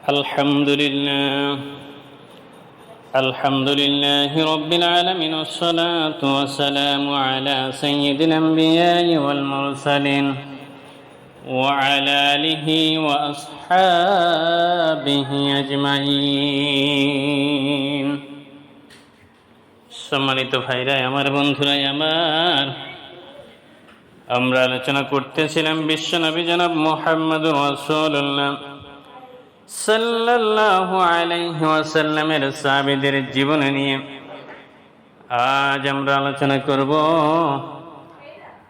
الحمد لله الحمد لله رب العالمين والصلاة والسلام على سيد الأنبياء والمرسلين وعلى آله وأصحابه أجمعين সম্মানিত ভাইরাই আমার বন্ধুরাই আমার আমরা আলোচনা করতেছিলাম বিশ্বনবী জনাব মোহাম্মদ রসুল্লাহ সাল্লাল্লাহু আলাইহি ওয়াসাল্লামের জীবন নিয়ে আজ আমরা আলোচনা করব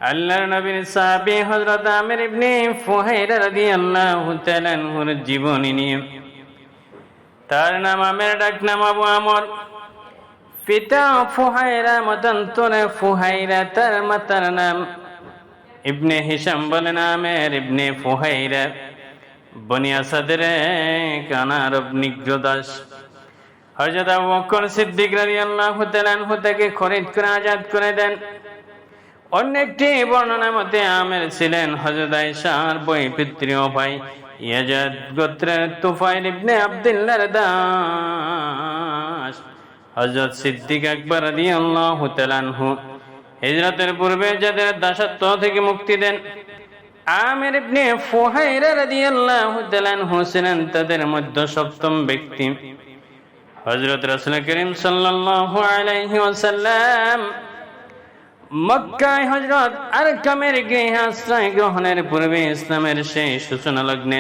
আল্লাহর নবীর সাহাবী হযরত আমির ইবনে ফুহাইরা রাদিয়াল্লাহু তাআলা আনহুর জীবনী নিয়ে। তার নাম আমের, ডাক নাম আবু আমর। পিতা ফুহাইরা মতান্তরে ফুহাইরা, তার মাতার নাম ইবনে হিসাম বলেন আমের ইবনে ফুহাইরা। বনি আসাদের কানার নিগ্র দাস হযরত আবু বকর সিদ্দিক রাদিয়াল্লাহু তাআলা আনহু তাকে খরিদ করে আজাদ করে দেন। অন্য একটি বর্ণনা মতে আমের ছিলেন হযরত আয়েশার বই পিতৃও ভাই ইয়াজাদ গোত্রের তুফাইল ইবনে আব্দুল্লাহর দাস। হযরত সিদ্দিক আকবর রাদিয়াল্লাহু তাআলা আনহু হিজরতের পূর্বে যাদের দাসত্ব থেকে মুক্তি দেন। আমির ইবনে ফুহাইরা রাদিয়াল্লাহু তাআলা আনহু ছিলেন তাদের মধ্যে সপ্তম ব্যক্তি। হযরত রাসূল করিম সাল্লাল্লাহু আলাইহি ওয়াসাল্লাম মক্কায় হযরত আরকামের গৃহে আশ্রয় গ্রহণের পূর্বে ইসলামের সেই সূচনা লগ্নে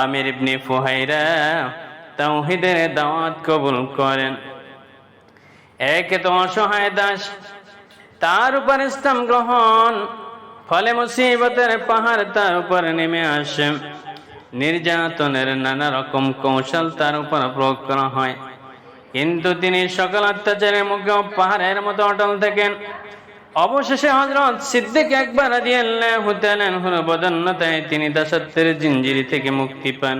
আমির ইবনে ফুহাইরা তাওহীদের দাওয়াত কবুল করেন। একে তো অসহায় দাস, তার উপর ইসলাম গ্রহণ ফলে মুসিবতের পাহাড় তার উপর নেমে আসে। নির্যাতনের নানা রকম কৌশল তার উপর প্রয়োগ করা হয়। কিন্তু তিনি সকল অত্যাচারের মুখেও পাহাড়ের মতো অটল থাকেন। অবশেষে হজরত সিদ্দিক একবার বদন্নতায় তিনি দাসত্বের জিঞ্জিরি থেকে মুক্তি পান।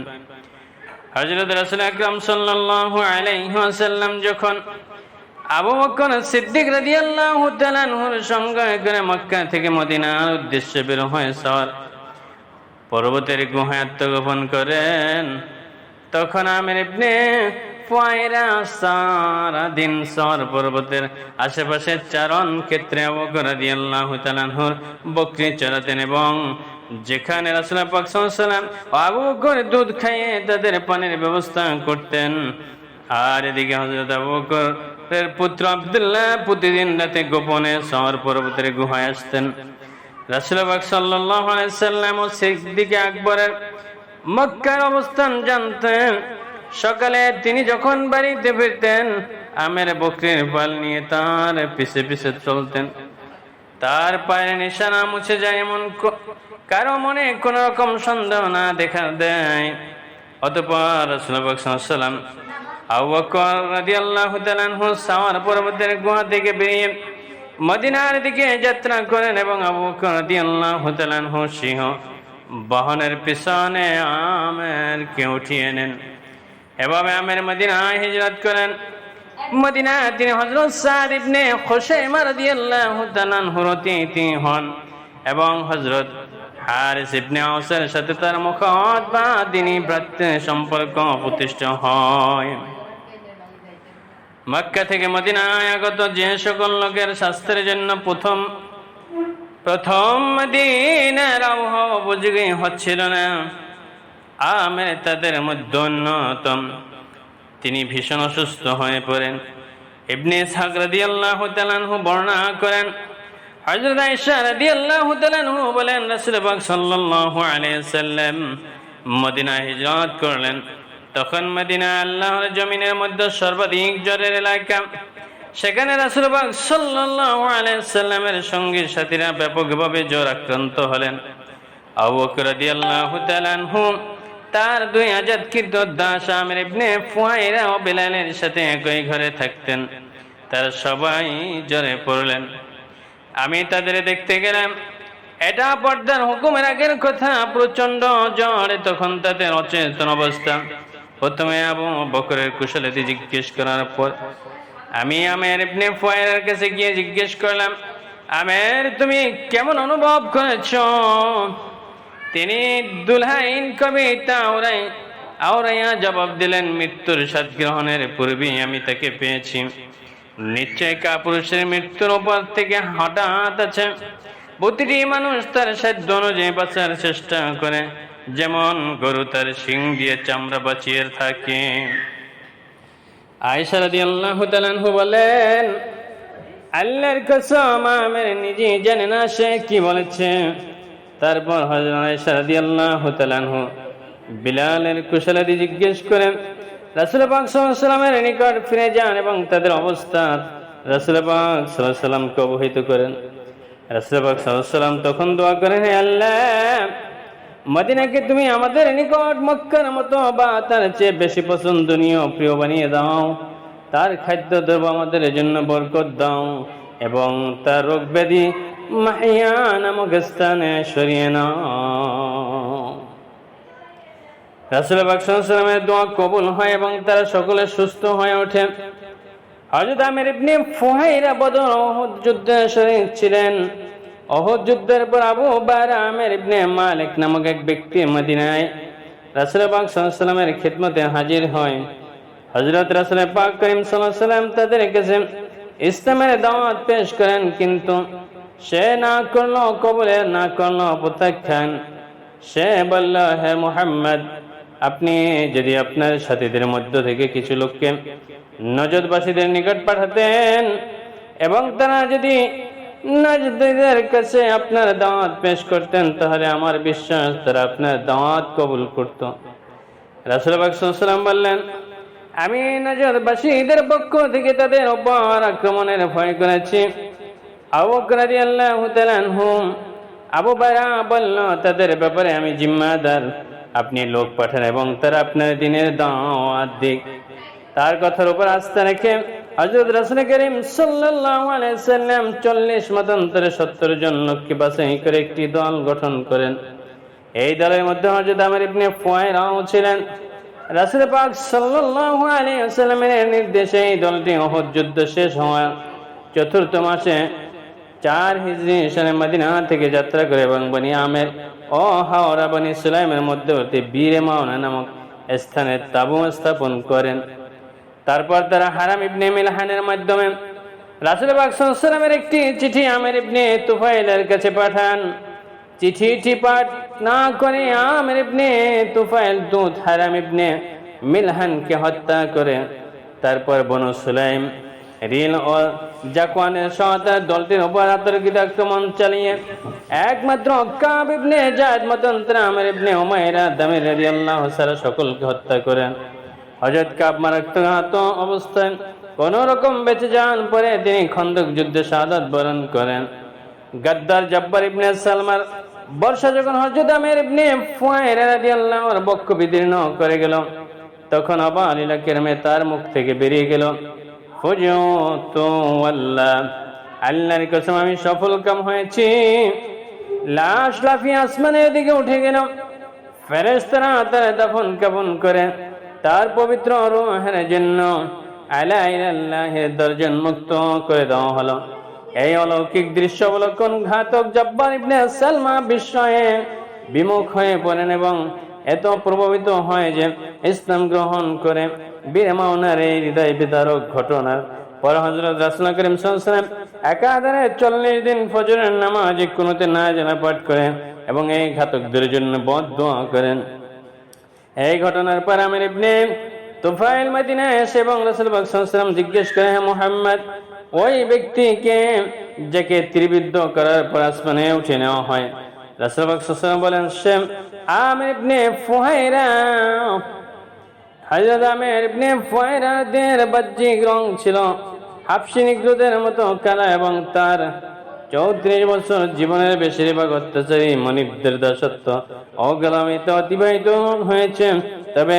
হযরত রাসূল আকরাম সাল্লাল্লাহু আলাইহি ওয়াসাল্লাম যখন আবু বকর সিদ্দিক রাদিয়াল্লাহু তাআলা আনহুর সঙ্গে করে মক্কা থেকে মদিনার উদ্দেশ্যে বের হয়ে সওয়ার পর্বতের গুহায় আত্মগোপন করেন। তখন আমির ইবনে ফুয়াইরা সারা দিন সর পর্বতের আশেপাশে চারণ ক্ষেত্রে আবু বকর রাদিয়াল্লাহু তাআলা আনহুর বকরি চড়াতেন এবং যেখানে রাসূল পাক সাল্লাল্লাহু আবু বকর দুধ খাইয়ে তাদের পানির ব্যবস্থা করতেন। আর এদিকে হযরত আবু এর পুত্র আব্দুল্লাহ প্রতিদিন রাতে গোপনে শহর পর্বতের গুহায় আসতেন। আলাইহি সাল্লাম ও সিদ্দিকে আকবরের মক্কার অবস্থান জানতেন। সকালে তিনি যখন বাড়িতে ফিরতেন, আমের বকরির পাল নিয়ে তার পিছে পিছে চলতেন। তার পায়ের নিশানা মুছে যায় এমন কারও মনে কোন রকম সন্দেহ না দেখা দেয়। অতপর সাল্লাল্লাহু সাল্লাম গুহা থেকে মদিনার দিকে যাত্রা করেন এবং আবু বকর রাদিয়াল্লাহু তাআলা আনহু সিংহ বাহনের পিছনে আমের কে উঠিয়ে নেন। এভাবে আমের মদিনায় হিজরত করেন। তিনি অতিথি হন এবং আউসের সাথে তার বা ভ্রাতৃ সম্পর্ক প্রতিষ্ঠা হয়। মক্কা থেকে মদিনায় আগত যে সকল লোকের স্বাস্থ্যের জন্য প্রথম প্রথম মদিনার আবহাওয়া হচ্ছিল না। আমের তাদের মধ্যে অন্যতম। তিনি ভীষণ অসুস্থ হয়ে পড়েন। ইবনে ইসহাক আল্লাহ তাআলা আনহু বর্ণনা করেন, হযরত আয়েশা রাদিয়াল্লাহু তাআলা আনহু বলেন, রাসূল পাক সাল্লাল্লাহু আলাইহি সাল্লাম মদিনা হিজরত করলেন। তখন মদিনা আল্লাহর জমিনের মধ্যে সর্বাধিক জ্বরের এলাকা। সেখানে রাসূল পাক সাল্লাল্লাহু আলাইহি সাল্লামের সঙ্গী সাথীরা ব্যাপকভাবে জ্বর আক্রান্ত হলেন। আবু বকর রাদিয়াল্লাহু তার দুই আজাদকৃত দাস আমির ইবনে ফুয়াইরা ও বেলালের সাথে একই ঘরে থাকতেন। তারা সবাই জ্বরে পড়লেন। আমি তাদের দেখতে গেলাম, এটা পর্দার হুকুমের আগের কথা প্রচণ্ড জ্বর, তখন তাদের অচেতন অবস্থা। প্রথমে আবু বকরের কুশলাতি জিজ্ঞেস করার পর, আমি আমের ইবনে ফুয়াইরার কাছে গিয়ে জিজ্ঞেস করলাম, আমের, তুমি কেমন অনুভব করেছ? তিনি দুলহাইন কবিতা ওরাই আওরাইয়া জবাব দিলেন, মৃত্যুর স্বাদ গ্রহণের পূর্বেই আমি তাকে পেয়েছি। নিশ্চয় কাপুরুষের মৃত্যুর উপর থেকে হঠাৎ আছে। প্রতিটি মানুষ তার সাধ্য অনুযায়ী বাঁচার চেষ্টা করে। যেমন গরু তার শিং দিয়ে চামড়া বাঁচিয়ে থাকে। আয়সা রাদি আল্লাহ তালানহু বলেন, আল্লাহর কসম আমের নিজে জানে না, সে কি বলেছে? তারপর হজরত আয়সা রাদি আল্লাহ তালানহু বিলালের কুশলাদি জিজ্ঞেস করেন, রাসুল পাক সাল্লামের নিকট ফিরে যান এবং তাদের অবস্থা? রাসুল পাক সাল্লামকে অবহিত করেন। রাসুল পাক তখন দোয়া করেন আল্লাহ মদিনাকে তুমি আমাদের নিকট মক্কার মতো বা তার চেয়ে বেশি পছন্দনীয় প্রিয় বানিয়ে দাও। তার খাদ্য দ্রব্য আমাদের জন্য বরকত দাও এবং তার রোগ ব্যাধি মাহিয়া নামক স্থানে সরিয়ে নাও। রাসুল বাকসালামের দোয়া কবুল হয় এবং তারা সকলে সুস্থ হয়ে ওঠে। হজরত আমির ইবনে ফুহাইরা বদর যুদ্ধে শরীর ছিলেন। অহদ যুদ্ধের পর আবু বার আমের ইবনে মালিক নামক এক ব্যক্তি মদিনায় রাসুল পাক সাল্লামের খিদমতে হাজির হয়। হজরত রাসুল পাক করিম সাল্লাম তাদের কাছে ইসলামের দাওয়াত পেশ করেন, কিন্তু সে না করল, কবলে না করল, প্রত্যাখ্যান। সে বলল, হে মোহাম্মদ, আপনি যদি আপনার সাথীদের মধ্য থেকে কিছু লোককে নজরবাসীদের নিকট পাঠাতেন এবং তারা যদি নজরদের কাছে আপনার দাওয়াত পেশ করতেন, তাহলে আমার বিশ্বাস, তারা আপনার দাওয়াত কবুল করত। রাসুল বাকসাল্লাম বললেন, আমি নজরবাসীদের পক্ষ থেকে তাদের ওপর আক্রমণের ভয় করেছি। আবকরাদি আল্লাহ হুম আবু বারা বলল, তাদের ব্যাপারে আমি জিম্মাদার। আপনি লোক পাঠান এবং তারা আপনার দিনের দাওয়াত দিক। তার কথার উপর আস্থা রেখে হজরত রাসুল করিম সাল্লাম চল্লিশ মতান্তরে সত্তর জন লোককে বাছাই করে একটি দল গঠন করেন। এই দলের মধ্যে হজরত আমার ইবনে ফুয়াইরাও ছিলেন। রাসুল পাক সাল্লাল্লাহু আলাইহি ওয়াসাল্লামের নির্দেশে এই দলটি অহদ যুদ্ধ শেষ হওয়া চতুর্থ মাসে চার হিজরি সনে মদিনা থেকে যাত্রা করে এবং বনি আমের ও হাওড়া বনি সুলাইমের মধ্যবর্তী বীরে মাওনা নামক স্থানে তাবু স্থাপন করেন। তারপর তারা হারাম ইবনে মিলহানের মাধ্যমে রাসুল বাকসালামের একটি চিঠি আমের ইবনে তুফাইলের কাছে পাঠান। চিঠিটি পাঠ না করে আমের ইবনে তুফাইল দুধ হারাম ইবনে মিলহানকে হত্যা করে। তারপর বনু সুলাইম, রিল ও জাকওয়ানের সহায়তার দলটির উপর আতর্কিত আক্রমণ চালিয়ে একমাত্র কাব ইবনে জায়দ মতন্ত্র আমের ইবনে উমাইরা দামির রাদিয়াল্লাহু সারা সকলকে হত্যা করেন। হজরত কাব মারাত্মক অবস্থায় কোন রকম বেঁচে যান পরে তিনি খন্দক যুদ্ধে শাহাদাত বরণ করেন। গাদ্দার জব্বার ইবনে সালমার বর্ষা যখন হজরত আমের ইবনে ফুয়াইরা রাদিয়াল্লাহুর বক্ষ বিদীর্ণ করে গেল, তখন আবা আলীলা কেরমে তার মুখ থেকে বেরিয়ে গেল। ফুজুতু আল্লাহ, আল্লাহর কসম আমি সফল কাম হয়েছি। লাশ লাফিয়ে আসমানের দিকে উঠে গেল। ফেরেশতারা তারা দাফন কাফন করে তার পবিত্র রুহের জন্য আল্লাহের দর্জন মুক্ত করে দেওয়া হলো। এই অলৌকিক দৃশ্য অবলোকন ঘাতক জব্বার ইবনে সালমা বিস্ময়ে বিমুখ হয়ে পড়েন এবং এত প্রভাবিত হয় যে ইসলাম গ্রহণ করে বীর এই হৃদয় বিদারক ঘটনার পর হজরত রাসুল করিম সাল্লাম একাধারে চল্লিশ দিন ফজরের নামাজ কোনোতে না জানা পাঠ করেন এবং এই ঘাতকদের জন্য বদ দোয়া করেন। এই ঘটনার পর আমির ইবনে তুফাইল মদিনা এসে এবং রাসূল সাল্লাল্লাহু জিজ্ঞেস করে, হে মুহাম্মদ, ওই ব্যক্তিকে যাকে ত্রিবিদ্ধ করার পর আসমানে উঠে নেওয়া হয়। রাসূল সাল্লাল্লাহু বলেন, সে আমির ইবনে ফুহাইরা। হযরত আমির ইবনে ফুহাইরা দের বাহ্যিক রং ছিল হাফসি নিগ্রদের মতো কালা এবং তার চৌত্রিশ বছর জীবনের বেশিরভাগ অত্যাচারী মনিবদের দাসত্ব অগলামিত, অতিবাহিত হয়েছে। তবে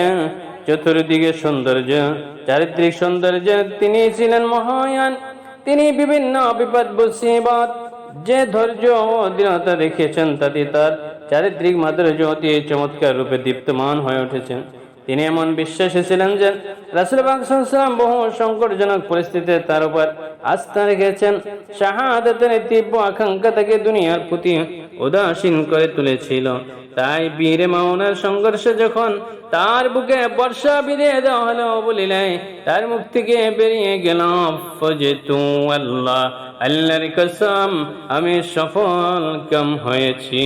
চতুর্দিকে সৌন্দর্য, চারিত্রিক সৌন্দর্য তিনি ছিলেন মহায়ান। তিনি বিভিন্ন বিপদ, মুসিবত, যে ধৈর্য ও দৃঢ়তা দেখিয়েছেন, তাতে তার চারিত্রিক মাধুর্য অতি চমৎকার রূপে দীপ্তমান হয়ে উঠেছেন তিনি এমন বিশ্বাসী ছিলেন যে রাসুল বাকসাম বহু সংকটজনক পরিস্থিতিতে তার উপর আস্থা রেখেছেন। শাহাদাতের তীব্র আকাঙ্ক্ষা তাকে দুনিয়ার প্রতি উদাসীন করে তুলেছিল। তাই বীর মাওনার সংঘর্ষে যখন তার বুকে বর্ষা বিধিয়ে দেওয়া হলো বলিলে তার মুখ থেকে বেরিয়ে গেল ফজেতু আল্লাহ, আল্লাহর কসম, আমি সফল কম হয়েছি।